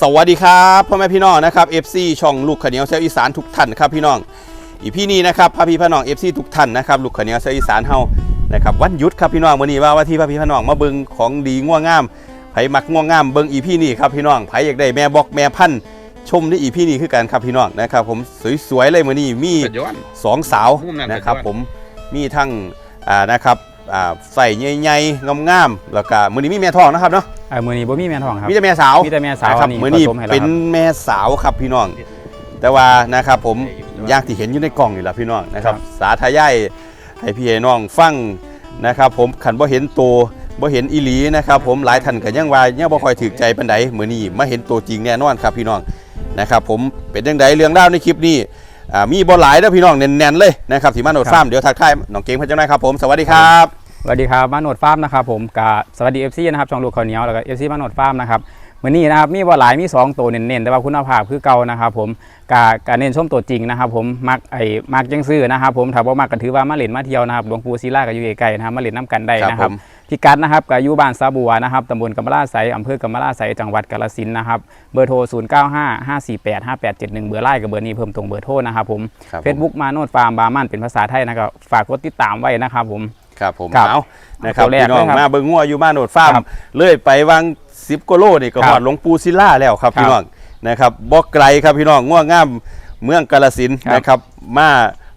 สวัสดีครับพ่อแม่พี่น้องนะครับ FC ช่องลูกขาวเหนียวเซลอีสานทุกท่านครับพี่น้องอีพี่นี้นะครับพระพี่พระน้อง FC ทุกท่านนะครับลูกขาวเหนียวเซลอีสานเฮานะครับวันหยุดครับพี่น้องวันนี้ว่าว่าที่พระพี่พระน้องมาเบิ่งของดีง่วงงามไผมักง่วงงามเบิ่งอีพี่นี้ครับพี่น้องไผอยากได้แม่บอกแม่พันธุ์ชมในอีพี่นี้คือกันครับพี่น้องนะครับผมสวยๆเลยมื้อนี้มีสุดยอดสองสาวมุมนั้นนะครับสุดยอดผมมีทั้งอ่านะครับอ่าใส่ใหญ่ๆงามๆแล้วก็มื้อนี้มีแม่ทองนะครับเนาะเอ่อมือนี้บ่มีแม่ทองครับ มีแต่แม่สาวมีแต่แม่สาวนะครับอันนี้มื้อนี้ผสมให้แล้วเป็นครับ แม่สาวครับพี่น้อง แต่ว่านะครับผมอย่างที่เห็นอยู่ในกล่องนี่แหละพี่น้องนะครับ ครับ สาธยายให้พี่ให้น้องฟังนะครับ ผมขันบ่เห็นตัวบ่เห็นอีหลีนะครับ ผมหลายท่านก็ยังว่ายังบ่ค่อยถึกใจปานใดมื้อนี้มาเห็นตัวจริงแน่นอนครับพี่น้องนะครับ ผมเป็นจังไดเรื่องราวในคลิปนี้อ่ามีบ่หลายเด้อพี่น้องแน่นๆเลยนะครับที่มาโนดฟาร์มเดี๋ยวทักทายน้องเก่งเพิ่นจังไดครับผมสวัสดีครับ สวัสดีครับบ้านโหนดฟาร์มนะครับผมกบสวัสดี FC นะครับช่องลูกข้าวเหนียวแล้วก็ FC บ้านโหนดฟาร์มนะครับมื้อนี้นะครับมีบ่หลายมีสองตัวเน้นๆแต่ว่าคุณภาพคือเก่านะครับผมกะกะเน้นชมตัวจริงนะครับผมมักไอ้มักจังซื้อนะครับผมถ้าบ่มักก็ถือว่ามาเล่นมาเที่ยวนะครับหลวงปู่ศิลาก็อยู่ใกล้ๆนะครับมาเล่นน้ำกันได้นะคครัรับบผมพิกัดนะครับก็อยู่บ้านซาบัวนะครับตำบลกำมะลาไสอำเภอกำมะลาไสจังหวัดกาฬสินธุ์นะครับเบอร์โทร 0955485871 เบอร์ไลน์กับเบอร์นี้เพิ่มตรงเบอร์โทรนะครับผมครับผมเฟซบุ๊กมาโนดฟาร์มบาร์มันเป็นภาษาไทยนะครับฝากกดติดตามไว้นะครับผม ครับผมครับเอานะครับตัวแรกพี่น้องเลยครับมาเบิ่งงัวอยู่บ้านโนดฟาร์มครับเลื่อยไปวาง10กิโลนี่ก็ครับหอดหลวงปู่ศิลาแล้วครับครับพี่น้องนะครับบ่ไกลครับพี่น้องง่วงงามเมืองกาฬสินธุ์ครับนะครับมา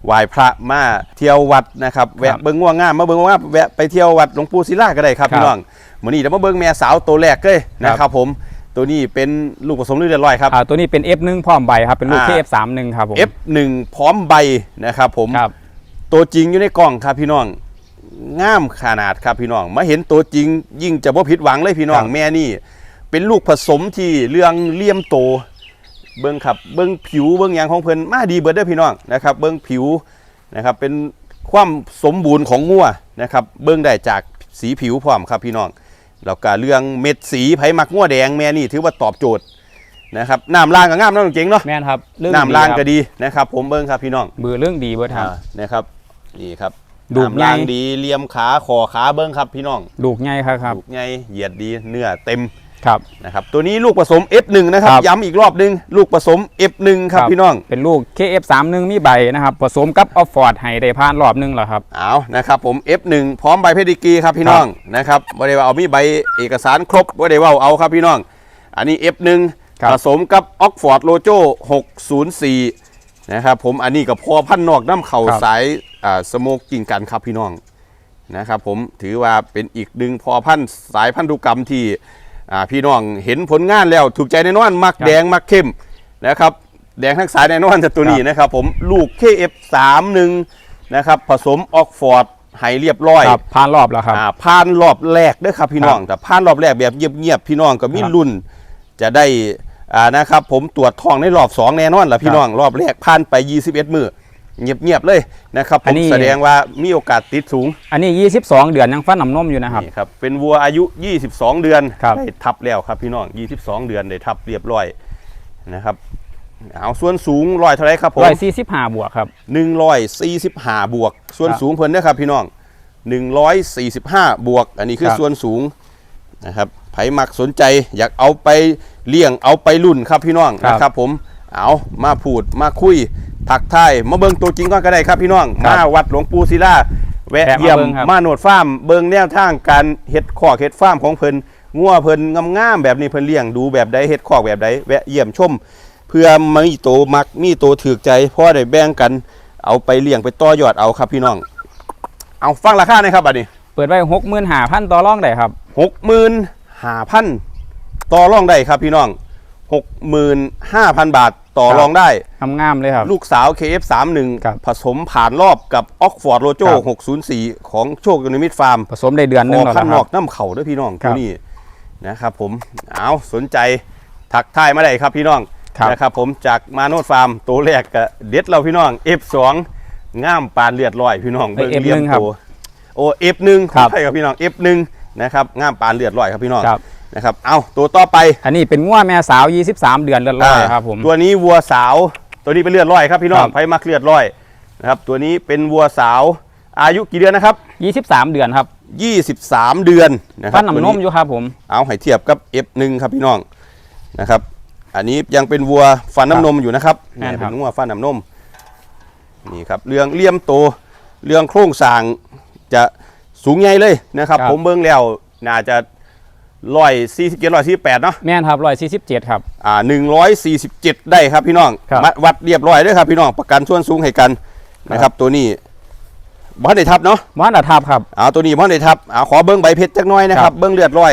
ไหว้พระมาเที่ยววัดนะครับแวะครับเบิ่งง่วงงามมาเบิ่งง่วงงามแวะไปเที่ยววัดหลวงปู่ศิลาก็ได้ครับครับพี่น้องมื้อนี้เดี๋ยวมาเบิ่งแม่สาวตัวแรกเลยนะครับผมตัวนี้เป็นลูกผสมเลือดลอยครับ อ่าตัวนี้เป็น F1 พร้อมใบครับเป็นลูกอ่า KF31 ครับผม F1 พร้อมใบนะครับผม ครับ ตัวจริงอยู่ในกล่องครับพี่น้อง งามขนาดครับพี่น้อง มาเห็นตัวจริง ยิ่งจะบ่ผิดหวังเลยพี่น้องครับ แม่นี่ เป็นลูกผสมที่เรื่องเลี่ยมโต เบิ้งครับเบิ้งผิวเบิ้งหยางของเพิ่นมาดีเบิดเด้อพี่น้องนะครับ เบิ้งผิวนะครับเป็นความสมบูรณ์ของงัวนะครับ เบิ้งได้จากสีผิวพร้อมครับพี่น้องแล้วก็เรื่องเม็ดสีไผมักงัวแดงแม่นี่ถือว่าตอบโจทย์นะครับน้ำล่างก็งามเนาะน้องเจ๋งเนาะแม่นครับเรื่องน้ำล่างก็ดีดีนะครับ ผมเบิ้งครับพี่น้องครับเบือเรื่องดีเบิร์ดครับ อ่านะครับนี่ครับ ดูดน้ำล่างใหญ่ดีเลียมขาคอขาเบิ้งครับพี่น้องลูกใหญ่ครับครับลูกใหญ่เหยียดดีเนื้อเต็มครับนะครับตัวนี้ลูกผสม F1 นะครับครับย้ำอีกรอบหนึง ลูกผสม F1 ครับพี่น้องเป็นลูก KF31 มีใบนะครับผสมกับออฟฟอร์ดให้ได้ผ่านรอบหนึงแล้วครับเอานะครับผม F1 พร้อมใบเพดิกรีครับพี่น้องนะครับบ่ได้ว่าเอามีใบเอกสารครบบ่ได้ว่าเอาครับพี่น้อง อันนี้ F1 ครับผสมกับ Oxford Lojo 604นะครับผมอันนี้กับพอพันนอกน้ำเข่าสายอ่า สโมกกิ่งกันครับพี่น้องนะครับผมถือว่าเป็นอีกหนึ่งพอพันธุ์สายพันธุกรรมที่อ่าพี่น้องเห็นผลงานแล้วถูกใจแน่นอนมักครับแดงมักเข้มนะครับแดงทั้งสายแน่นอนจากตัวนี้นะครับผมลูก KF31 นะครับผสม Oxford ให้เรียบร้อยครับผ่านรอบแล้วครับอ่าผ่านรอบแรกเด้วยครับพี่น้องครับแต่ผ่านรอบแรกแบบเงียบๆพี่น้องก็มีครับรุ่นจะได้อ่านะครับผมตรวจทองในรอบสองแน่นอนล่ะพี่ครับน้องรอบแรกผ่านไป 21 มือ เงียบๆเลยนะครับผอันมนี้ แสดงว่ามีโอกาสติดสูงอันนี้ 22 เดือนยังฟันน้ำนมอยู่นะครับ นี่ครับเป็นวัวอายุ 22 เดือนครับ ได้ทับแล้วครับพี่น้อง 22 เดือนได้ทับเรียบร้อยนะครับเอาส่วนสูงร้อยเท่าไหรครับผมร้อยสี่สิบห้าบวกครับ 145 บวก ส่วนครับสูงเพิ่นนะครับพี่น้อง 145 บวก อันนี้คือครับ ส่วนสูงนะครับไผมักสนใจอยากเอาไปเลี้ยงเอาไปรุ่นครับพี่น้องนะครับผม เอามาพูดมาคุยถักทายมาเบิ่งตัวจริงก่อนก็ได้ครับพี่น้องครับมาวัดหลวงปู่ศิลาแวะแวะมาเยี่ยมเบิ่งครับ มาโนดฟาร์มเบิ่งแนวทางการเฮ็ดคอกเฮ็ดฟาร์มของเพิ่นงัวเพิ่นงามๆแบบนี้เพิ่นเลี้ยงดูแบบใดเฮ็ดคอกแบบใดแวะเยี่ยมชม เพื่อมีโตมักมีโตถือใจพ่อได้แบ่งกันเอาไปเลี้ยงไปต่อยอดเอาครับพี่น้อง เอาฟังราคาหน่อยครับบัดนี้ เปิดไว้หกหมื่นห้าพันต่อรองได้ครับ หกหมื่นห้าพันต่อรองได้ครับพี่น้อง หกหมื่นห้าพันบาทต่อครับรองได้ งามๆเลยครับ ลูกสาว KF31 ครับผสมผ่านรอบกับ Oxford Lojo ครับ 604 ของโชคยูนิมิตฟาร์มผสมได้เดือนหนึงอแล้วพันนะนคอรักบน้ำเข่าด้วยพี่น้องครัตัวบนี้นะครับผมเอาสนใจทักทายมาได้ครับพี่น้องครับ นะครับผมจากมาโนดฟาร์มตัวแรกก็เด็ดเราพี่น้อง F2 ง่ามปานเลือดลอยพี่น้อง เอ้ยเลี้ยม F1 ครับตัวโอ้ F1 ครับใช่ครับพี่น้อง F1 นะครับง่ามปานเลือดลอยครับพี่น้อง ครับ นะครับ เอาตัวต่อไป อันนี้เป็นงัวแม่สาว 23 เดือนเลือดร้อยครับผม ตัวนี้วัวสาว ตัวนี้เป็นเลือดลอยครับพี่น้องครับไผมักเลือดลอยนะครับตัวนี้เป็นวัวสาวอายุกี่เดือนนะครับ 23 เดือนครับ 23 เดือนนะครัฟับนน้ำนตัวมอยู่ครับผม เอาให้เทียบกับ F1 ครับพี่น้องนะครับ อันนี้ยังเป็นวัวฟันน้ำนมอยู่นะครับแม่นครับเป็นวัวฟันน้ำนมนี่ครับเรื่องเลี่ยมโตเรื่องโครงสร้างจะสูงใหญ่เลยนะครับ ผมเบิ่งแล้วน่าจะ ร้อยสี่สิบเจ็ดร้อยสี่แปดเนาะแม่นครับร้อยสี่สิบเจ็ดครับ อ่าหนึ่งร้อยสี่สิบเจ็ดได้ครับพี่น้องครับมัดวัดเรียบร้อยเด้วยครับพี่น้องประกันส่วนสูงให้กันนะครับ ตัวนี้บ้านในทับเนาะบ้านอัฐาบครับ เอาตัวนี้บ้านในทับเอาขอเบิ้งใบเพชรจักหน้อยนะคครัรับบ เบิ้งเลือดร้อย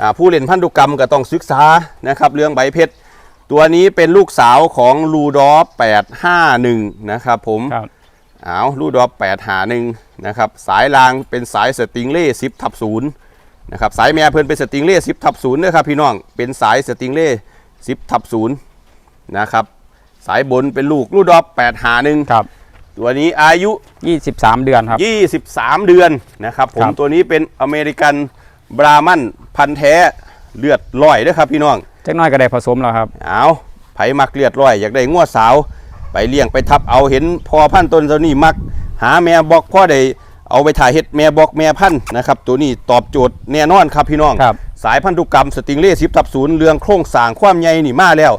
อ่าผู้เล่นพันธุกรรมก็ต้องศึกษานะครับเรื่องใบเพชรตัวนี้เป็นลูกสาวของลูดอแปดห้าหนึ่งนะครับผม ครับ เอาลูดอแปดหาหนึ่งนะครับ สายรางเป็นสายสติงเล่สิบทับศูนย์ นะครับสายแม่เพิ่นเป็นสติงเล่สิบทับศูนย์นะครับพี่น้องเป็นสายสติงเล่สิบทับศูนย์นะครับสายบนเป็นลูกลูดอแปดหาหนึ่งครับ ตัวนี้อายุยี่สิบสามเดือนครับ 23 เดือนนะครับผมครับ ตัวนี้เป็นอเมริกันบรามันพันธุ์แท้เลือดลอยเด้วยครับพี่น้อง จักหน้อยก็ได้ผสมแล้วครับ เอาไผมักเลือดลอยอยากได้งวดสาว ไปเลี้ยงไปทับเอาเห็นพอพันธุ์ต้นตัวนี้มัก หาแม่บอกพ่อได้ เอาไปถ่ายเฮ็ดแม่บอกแม่พันธุ์นะครับ ตัวนี้ตอบโจทย์แน่นอนครับพี่น้อง ครับ สายพันธุกรรมสติงเล่สิบทับศูนย์เรืองโครงสร้างความใหญ่นี่มาแล้ว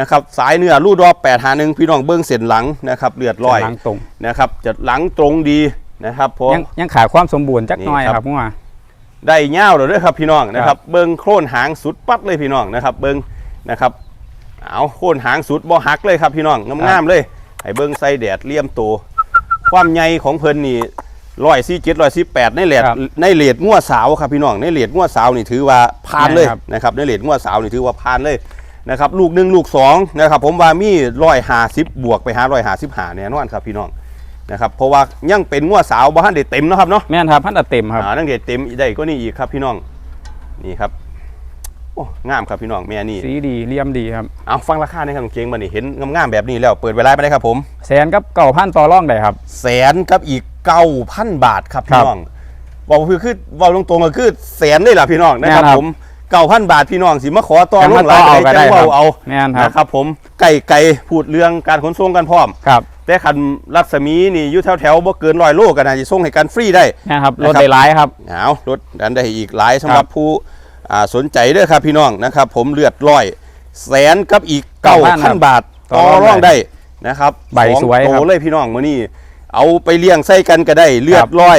นะครับสายเนื้อรูดรอบแปดหาหนึ่งพี่น้องเบิ้งเส้นหลังนะครับเลือดลอยหลังตรง นะครับจะหลังตรงดีนะครับผม ยังยังขาดความสมบูรณ์จักหน้อยนี่ครับ ครับงัวได้เง่าวเลยเด้อครับพี่น้องนะครับเบิ้งโค่นหางสุดปัดเลยพี่น้องนะครับ เบิ้งนะครับเอาโค่นหางสุดบ่หักเลยครับพี่น้องงามๆเลยให้เบิ้งใส่แดดเลี่ยมโตความใหญ่ของเพิ่นนี่ ร้อยสี่เจ็ดร้อยสี่แปดในเลดครับในเลดงัวสาวครับพี่น้องในเลดงัวสาวนี่ถือว่าผ่านเลยใช่ครับ นะครับในเลดงัวสาวนี่ถือว่าผ่านเลยนะครับลูกหนึ่งลูกสองนะครับผมว่ามีร้อยหาสิบบวกไปหาร้อยหาสิบหาแน่นอนครับพี่น้องนะครับเพราะว่ายังเป็นงัวสาวบ้านได้เต็มเนาะครับเนาะ แม่นครับพันธุ์เต็มครับอ่านั่งเด็ดเต็มได้ก็นี่อีกครับพี่น้องนี่ครับโอ้งามครับพี่น้องแม่นี่สีดีเลี่ยมดีครับเอาฟังราคาในครับเกงมานี่เห็นงามๆแบบนี้แล้วเปิดเวลาไปได้ครับผมแสนกับเก่าพันต่อร่องได้ครับแสนกับอีก เก้าพันบาทครับพี่น้องบอกคือคือบอกตรงๆก็คือแสนเลยล่ะพี่น้องนะครับแม่นครับ ผมเก้าพันบาทพี่น้องสิมาขอต่อยังลมางต่อเอาก็ได้จังครับเว้าเอาแม่นครับนะครับผมไก่ไก่พูดเรื่องการขนส่งกันพร้อมครับแต่คันรัศมีนี่อยู่แถวๆบ่เกินร้อยโลก็น่าจะส่งให้กันฟรีได้แม่นครับนะครับรถได้หลายครับเอารถดันได้อีกหลายสำหรับผู้อ่าสนใจเด้อครับพี่น้องนะครับ ผมเลือดร้อยแสนกับอีกเก้า9,000ครัพันบบาทต่ต่ออรองรองได้ได้นะครับใบองสวยโตครับเลยพี่น้องมื้อนี้ เอาไปเลี้ยงไส้กันก็ได้เลือครัดบร้อย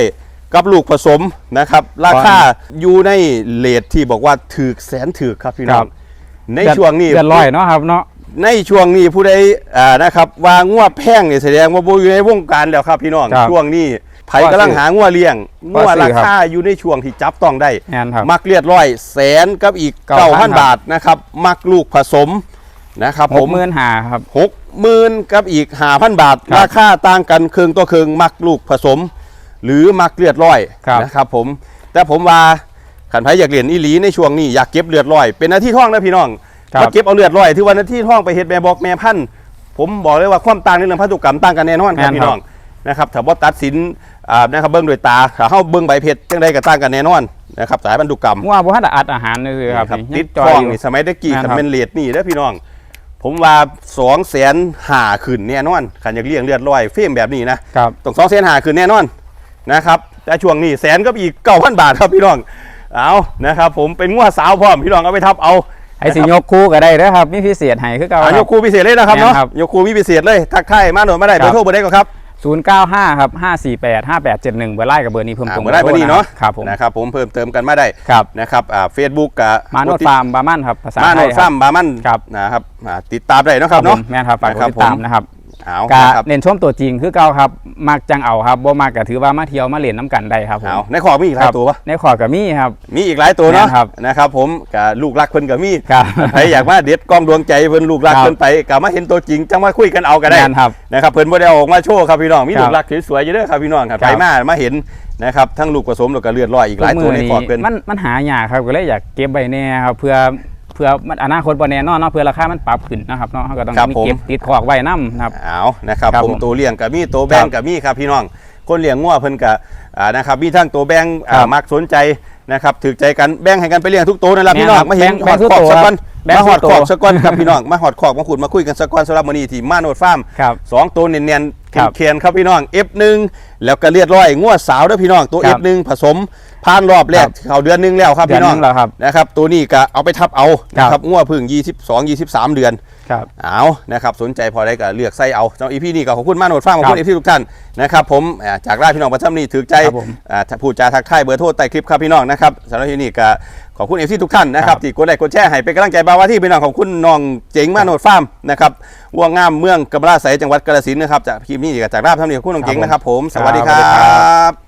กับลูกผสมนะครับ ราคาอยู่ในเลทที่บอกว่าถือแสนถือครับพี่น้องครับในช่วงนี้เดือนร้อยเนาะครับเนาะในช่วงนี้ผู้ใดอ่านะครับวางงัวแพงเนี่ยแสดงว่าบ่อยู่ในวงการแล้วครับพี่น้องครับช่วงนี้ไผกำลังหางัวเลี้ยงงัวว่าซื้ราอครับคาอยู่ในช่วงที่จับต้องได้แม่นครับมักเลียดร้อยแสนกับอีก9,000เก้าพันครับบาทนะครับ มักลูกผสม นะครับหผกมหมื่นหาครับ หกหมื่นกับอีกห้าพันบาท ครับราคาต่างกันเครื่องต่อเครื่องมักลูกผสม หรือมักเลือดร้อยครับ นะครับผมแต่ผมว่าขันไผอยากเรียนอีหลีในช่วงนี้อยากเก็บเลือดร้อย เป็นหน้าที่ท่องนะพี่น้องครับ มาเก็บเอาเลือดร้อยที่วันหน้าที่ท่องไปเฮ็ดแม่บอกแม่พันธุ์ผมบอกเลยว่าความต่างในเรื่องพันธุกรรมต่างกันแน่นอนครับแม่นพี่ครับน้องนะครับถ้าว่าตัดสินอ่านะครับเบิ้งด้วยตาถ้าเฮาเบิ้งใบเพชรจังใดก็ต่างกันแน่นอนนะครับสายพันธุกรรมงัวบ่ทันได้อัดอาหารเลยครับครับนี่ติดยังจท้ยองยู่ นี่สมัยตะกี้แม่นคันครับเป็นเลดนี่เด้อพี่น้อง ผมว่าสองแสนหาขึ้นแน่นอนขันอยากเลี้ยงเลือดลอยเฟรมแบบนี้นะครับต้องสองแสนหาขึ้นแน่นอนนะครับแต่ช่วงนี้แสนก็อีกเก้าพันบาทครับพี่น้องเอานะครับ ผมเป็นงัวสาวพร้อมพี่น้องเอาไปทับเอาไอ้สิยกคู่ก็ได้เด้อครับมีพิเศษให้คือเก่าอะคยรักครูพิเศษเลยนะครับเนาะแม่นครับยกครูมีพิเศษเลยทักทายมาหน่อยมาได้คเบรัอบร์โทรเบอร์ได้ก็ครับ 095ครับ548 5871เบอร์ไล่กับเบอร์นี้เพิ่มอ่าเติมเบอร์ได้เบอร์นี้เนาะครับผมนะครับผมเพิ่มเติมกันมาได้ครับนะครับอ่าเฟซบุ๊กกับมาโนดฟาร์มบาร์มันครับภาษามาไทโนยดคฟารับร์มบาร์มันครับนะครับอ่าติดตามได้เนาะครับผเนาะมแม่นครับฝากกดนะครับติดตามผมนะครับ เอากะนะครับ เน้นชมตัวจริงคือเก่าครับมักจังเอาครับบ่มักก็ถือว่ามาเที่ยวมาเล่นน้ำกันได้ครับผมเอาในขอมีอีกหลายตัวปะในขอกับมีครับ มีอีกหลายตัวเนาะแม่นครับนะครับผมกับลูกรักเพิ่นกับมีครับใครอยากมาเด็ดกล้องดวงใจเพิ่นลูกรักครับ เพิ่นไปกับมาเห็นตัวจริงจังมาคุยกันเอาก็ได้ แม่นครับ นะครับเพิ่นบ่ได้เอาออกมาโชว์ครับพี่น้องมีครับลูกรักสวยๆอยู่เด้อครับพี่น้องครับครัไปบมามาเห็นนะครับทั้งลูกผสมแล้วก็เลือดลอยอีกหลายตัวในทุกขอมื้เพิ่นมันมันหายากครับก็เลยอยากเก็บไว้แน่ครับเพื่อ เพื่อมันอนาคตบ่แน่นอนเนาะเพื่อราคามันปรับขึ้นนะครับเนาะเราก็ต้องครับมีผม เก็บติดขอกไว้นํนะครับ เอานะครับครับผมผมตัวเลี้ยงกับมีตัวแบงครับกับมีครับพี่น้อง คนเลี้ยงงัวเพิ่นกับอ่านะครับมีทั้งตัวแบงอ่าครับมักสนใจนะครับถือใจกันแบ่งให้กันไปเลี้ยงทุกตัวนั่นแหละแม่นพี่น้องครับมาเห็นแบ่หองดแบ่งขอกทุกตัวสักก้อนแบ่งมาหอดทุกขตัวอกสักก้อนครับพี่น้องมาหอดขอกมาขุดมาคุยกันสักก้อนสำหรับมื้อนี้ที่มาโนดฟาร์มครับสองตัวเนียนครับๆเขียนๆครับพี่น้อง F1 แล้วก็เลียดร้อยงวดสาวเด้อพี่น้องตัวคเอรับฟหนึ่งผสมผ่านรอบแรกครับเขาเดือนหนึงแล้วครับเดือนพี่น้องหนึ่งแล้วครับนะครับ ตัวนี้ก็เอาไปทับเอาครับ นะครับงวดพึ่ง22 23 เดือน ครับ เอานะครับ สนใจพอได้ก็เลือกไส้เอาสำหรับอีพีนี้ก็ขอบคุณมากโนดฟังขอบคุณครัเอบฟซีทุกท่านนะครับผมอ่าจากราชพี่น้องประทับนี้ถือใจครับผมอ่าถ้าพูดจาทักทายเบอร์โทรใต้คลิปครับพี่น้องนะครับสำหรับที่นี่ก็ขอบคุณเอฟซีทุกท่านนะครับครับที่กดไลค์กดแชร์ให้เป็นกำลังใจบาวาที่พี่น้องของคุณน้องเจ๋งมาโนดฟาร์มนะครับวัวงามเมืองกำลาไสยจังหวัดกาฬสินธุ์นะครับจากคลิปนี้ก็จากราชท่านนี้ขอบคุณน้องเจ๋งนะครับผมสวัสดีวัสดีครับ